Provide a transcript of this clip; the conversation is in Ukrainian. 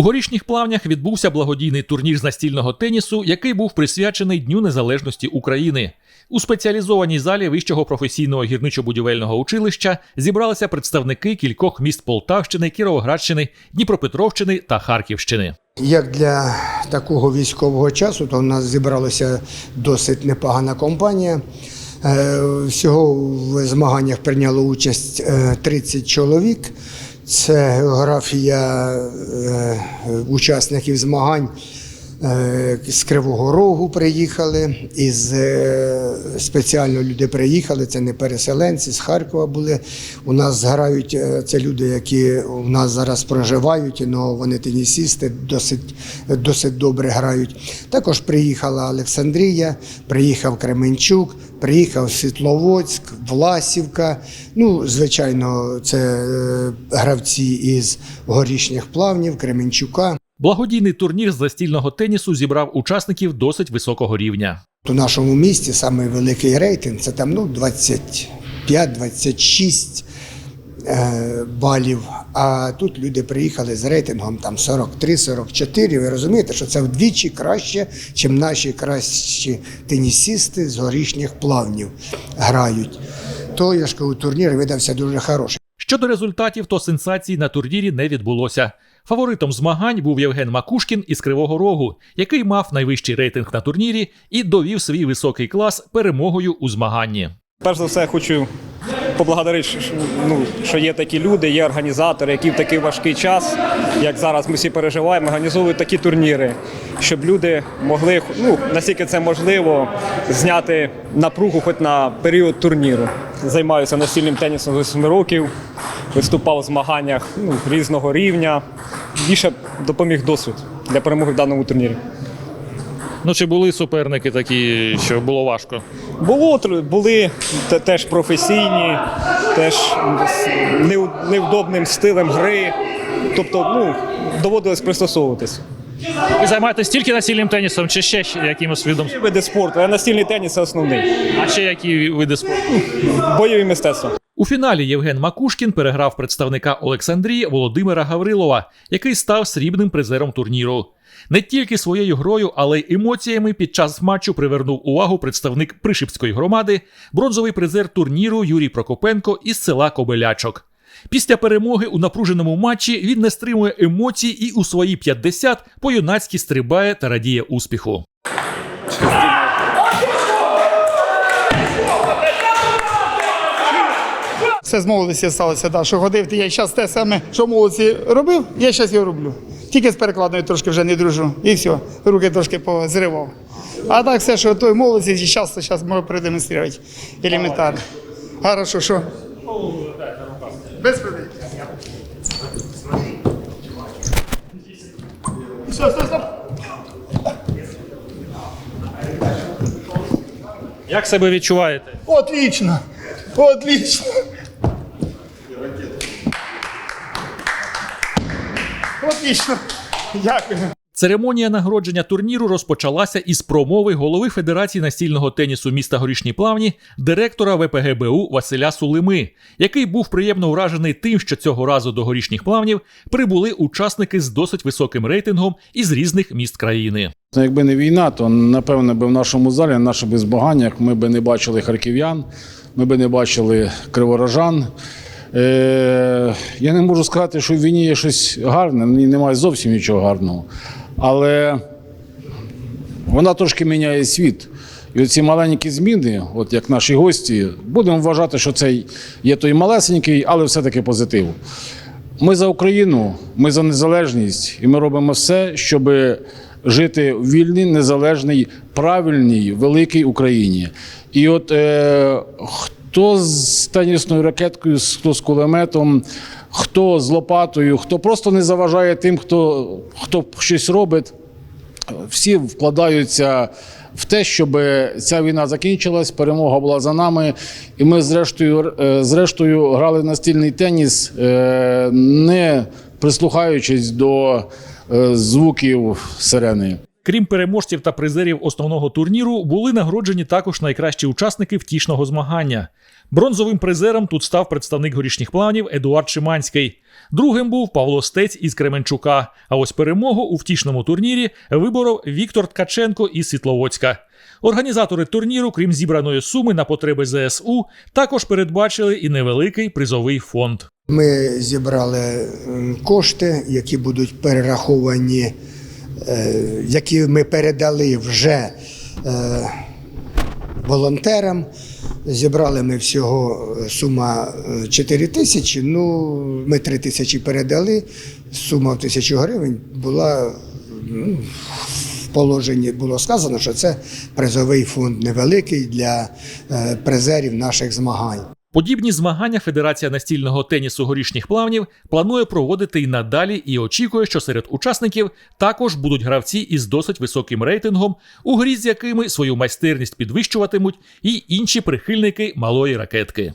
У горішніх плавнях відбувся благодійний турнір з настільного тенісу, який був присвячений Дню Незалежності України. У спеціалізованій залі вищого професійного гірничо-будівельного училища зібралися представники кількох міст Полтавщини, Кіровоградщини, Дніпропетровщини та Харківщини. Як для такого військового часу, то в нас зібралася досить непогана компанія. Е, Всього в змаганнях прийняло участь е, 30 чоловік. Це географія е, учасників змагань. Е, З Кривого Рогу приїхали, із е, спеціально люди приїхали. Це не переселенці, з Харкова були. У нас грають е, це люди, які у нас зараз проживають, але вони тенісісти, досить, досить добре грають. Також приїхала Олександрія, приїхав Кременчук, приїхав Світловодськ, Власівка. Ну, звичайно, це гравці із горішніх плавнів, Кременчука. Благодійний турнір з настільного тенісу зібрав учасників досить високого рівня. У нашому місті самий великий рейтинг це там ну, 25-26 е, балів. А тут люди приїхали з рейтингом там 43-44. Ви розумієте, що це вдвічі краще, ніж наші кращі тенісісти з горішніх плавнів грають. То я ж кажу, турнір видався дуже хороший. Щодо результатів, то сенсацій на турнірі не відбулося. Фаворитом змагань був Євген Макушкін із Кривого Рогу, який мав найвищий рейтинг на турнірі і довів свій високий клас перемогою у змаганні. Перш за все, хочу поблагодарити, ну, що є такі люди, є організатори, які в такий важкий час, як зараз ми всі переживаємо, організовують такі турніри, щоб люди могли, ну, наскільки це можливо, зняти напругу хоч на період турніру. Займаюся настільним тенісом з 8 років, виступав у змаганнях ну, різного рівня. Більше допоміг досвід для перемоги в даному турнірі. Ну чи були суперники такі, що було важко? Було були те- теж професійні, теж невдобним стилем гри. Тобто, ну, доводилось пристосовуватись. Ви займаєтесь тільки настільним тенісом, чи ще якимось видом? Є види спорту, а настільний теніс це основний. А ще які види спорту? Бойові мистецтва. У фіналі Євген Макушкін переграв представника Олександрії Володимира Гаврилова, який став срібним призером турніру. Не тільки своєю грою, але й емоціями під час матчу привернув увагу представник Пришипської громади, бронзовий призер турніру Юрій Прокопенко із села Кобелячок. Після перемоги у напруженому матчі він не стримує емоцій і у свої 50 по-юнацьки стрибає та радіє успіху. Все з молодості сталося, да, що ходив, я зараз те саме, що в молодості робив, я зараз його роблю. Тільки з перекладною трошки вже не дружу. І все, руки трошки позривав. А так все, що той молодості, і зараз, то зараз можу продемонструвати. Елементарно. Хорошо, що? Без проблем. Все, стоп, стоп. Як себе відчуваєте? Отлично. Отлично. Отлично. Дякую. Церемонія нагородження турніру розпочалася із промови голови Федерації настільного тенісу міста Горішні Плавні, директора ВПГБУ Василя Сулими, який був приємно вражений тим, що цього разу до горішніх плавнів прибули учасники з досить високим рейтингом із різних міст країни. Ну, Якби не війна, то напевно би в нашому залі, на наших би змаганнях, ми би не бачили харків'ян, ми би не бачили криворожан. Е, я не можу сказати, що в війні є щось гарне, ні, немає зовсім нічого гарного. Але вона трошки міняє світ. І оці маленькі зміни, от як наші гості, будемо вважати, що це є той малесенький, але все-таки позитив. Ми за Україну, ми за незалежність, і ми робимо все, щоб жити в вільній, незалежній, правильній, великій Україні. І от е, хто з тенісною ракеткою, хто з кулеметом, хто з лопатою, хто просто не заважає тим, хто, хто щось робить всі вкладаються в те, щоб ця війна закінчилась, перемога була за нами, і ми зрештою, е, зрештою грали настільний теніс, е, не прислухаючись до е, звуків сирени. Крім переможців та призерів основного турніру, були нагороджені також найкращі учасники втішного змагання. Бронзовим призером тут став представник горішніх планів Едуард Шиманський. Другим був Павло Стець із Кременчука. А ось перемогу у втішному турнірі виборов Віктор Ткаченко із Світловодська. Організатори турніру, крім зібраної суми на потреби ЗСУ, також передбачили і невеликий призовий фонд. Ми зібрали кошти, які будуть перераховані, які ми передали вже е, волонтерам. Зібрали ми всього е, сума е, 4 тисячі. Ну, ми 3 тисячі передали. Сума в тисячу гривень була ну, в положенні було сказано, що це призовий фонд невеликий для е, призерів наших змагань. Подібні змагання Федерація настільного тенісу горішніх плавнів планує проводити й надалі і очікує, що серед учасників також будуть гравці із досить високим рейтингом, у грі з якими свою майстерність підвищуватимуть і інші прихильники малої ракетки.